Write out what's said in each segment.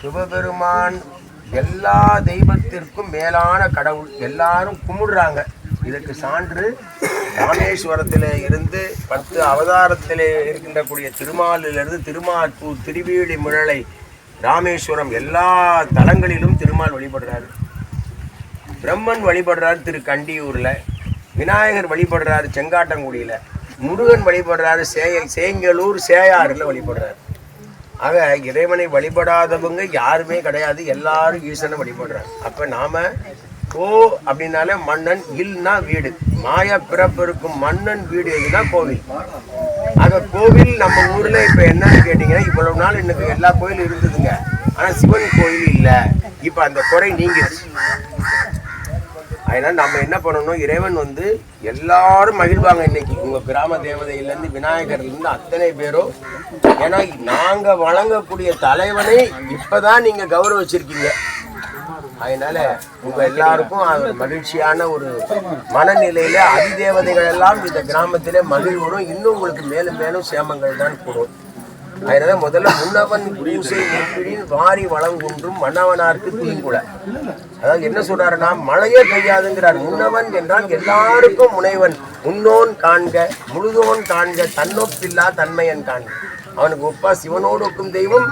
சிவபெருமான் எல்லா தெய்வத்திற்கும் மேலான கடவுள். எல்லாரும் கும்பிடுறாங்க. இதற்கு சான்று ராமேஸ்வரத்தில் இருந்து பத்து அவதாரத்திலே இருக்கின்ற கூடிய திருமாலிலிருந்து திருமாற்பூர் திருவீழி முழலை ராமேஸ்வரம் எல்லா தலங்களிலும் திருமால் வழிபடுறாரு. பிரம்மன் வழிபடுறார் திரு கண்டியூரில். விநாயகர் வழிபடுறாரு செங்காட்டங்குடியில். முருகன் வழிபடுறாரு சேய சேங்கலூர் சேயாறில் வழிபடுறாரு. ஆக இறைவனை வழிபடாதவங்க யாருமே கிடையாது. எல்லாரும் ஈசனை வழிபடுறாங்க. அப்போ நாம கோ அப்படின்னாலே மன்னன் இல்னா வீடு. மாய பிறப்பு இருக்கும் மன்னன் வீடு எதுனா கோவில். ஆக கோவில் நம்ம ஊர்ல இப்ப என்னன்னு கேட்டீங்கன்னா இவ்வளவு நாள் எனக்கு எல்லா கோயிலும் இருந்ததுங்க. ஆனா சிவன் கோயில் இல்லை. இப்ப அந்த குறை நீங்க அதனால் நம்ம என்ன பண்ணணும்? இறைவன் வந்து எல்லாரும் மகிழ்வாங்க இன்னைக்கு. உங்கள் கிராம தேவதையிலேருந்து விநாயகர்லேருந்து அத்தனை பேரும் ஏன்னா நாங்கள் வழங்கக்கூடிய தலைவனை இப்போ தான் நீங்கள் கௌரவிச்சிருக்கீங்க. அதனால உங்க எல்லாருக்கும் அது மகிழ்ச்சியான ஒரு மனநிலையில அதிதேவதைகள் எல்லாம் இந்த கிராமத்திலே மகிழ்வுறும் இன்னும் உங்களுக்கு மேலும் மேலும் சேமங்கள் தான் கூடும். அதனால முதல்ல முன்னவன் பூசை நெப்பிடின் வாரி வளங்குன்றும் மன்னவனார்க்கு தீங்குல அதாவது என்ன சொல்றாருன்னா மழையே பெய்யாதுங்கிறார். முன்னவன் என்றால் எல்லாருக்கும் முனைவன். முன்னோன் காண்க முழுதோன் காண்க தன்னொப்பில்லா தன்மையன் காண்க. அவனுக்கு ஒப்பா சிவனோடு ஒக்கும் தெய்வம்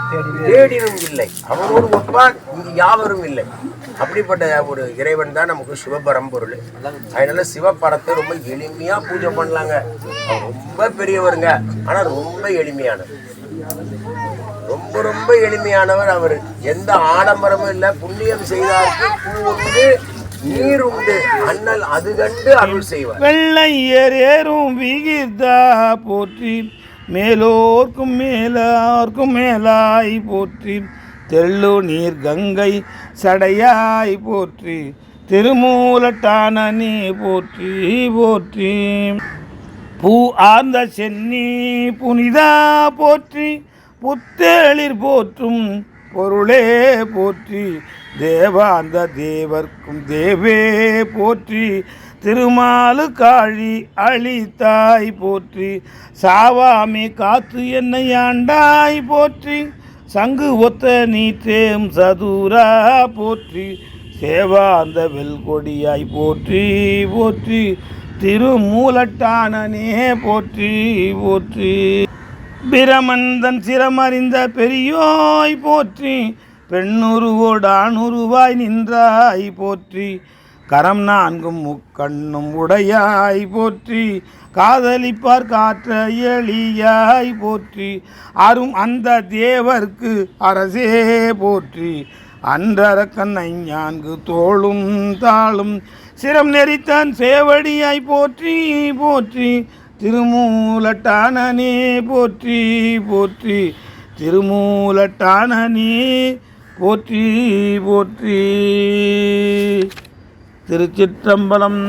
தேடினும் இல்லை. அவனோடு ஒப்பா இங்கு யாவரும் இல்லை. அப்படிப்பட்ட ஒரு இறைவன் தான் நமக்கு சிவபரம்பொருள். அதனால சிவபரத்தை ரொம்ப எளிமையா பூஜை பண்ணலாங்க. ரொம்ப பெரியவருங்க. ஆனா ரொம்ப எளிமையானது ரொம்ப ரொம்ப எளிமையானவர் அவர். எந்த ஆடம்பரமும் இல்லை புண்ணியம் செய்தார்க்கு பூ உண்டு நீர் உண்டு. அண்ணல் அது கண்டு அருள் செய்வார். வெள்ளை ஏறும் விகிதா போற்றி மேலோர்க்கும் மேலார்க்கும் மேலாய் போற்றி தெள்ளு நீர் கங்கை சடையாய் போற்றி திருமூலட்டான நீ போற்றி போற்றி. பூ ஆர்ந்த சென்னி புனிதா போற்றி புத்தேளிர் போற்றும் பொருளே போற்றி தேவாந்த தேவர்க்கும் தேவே போற்றி திருமாலு காழி அழித்தாய் போற்றி சாவாமே காத்து என்னை ஆண்டாய் போற்றி சங்கு ஒத்த நீற்றேம் சதுரா போற்றி சேவாந்த வெல்கொடியாய் போற்றி போற்றி திருமூலட்டானனே போற்றி போற்றி. பிரமந்தன் சிரமறிந்த பெரியோய் போற்றி. பெண்ணுருவோடானுருவாய் நின்றாய் போற்றி. கரம் நான்கும் முக்கண்ணும் உடையாய் போற்றி. காதலிப்பார் காற்ற எளியாய் போற்றி. அரும் அந்த தேவர்க்கு அரசே போற்றி. அன்றரக்கன் ஐஞான்கு தோளும் தாளும் சிரம் நெறித்தான் சேவடியாய் போற்றி போற்றி. திருமூலட்டானனே போற்றி போற்றி. திருமூலட்டானனே போற்றி போற்றி. திருச்சிற்றம்பலம்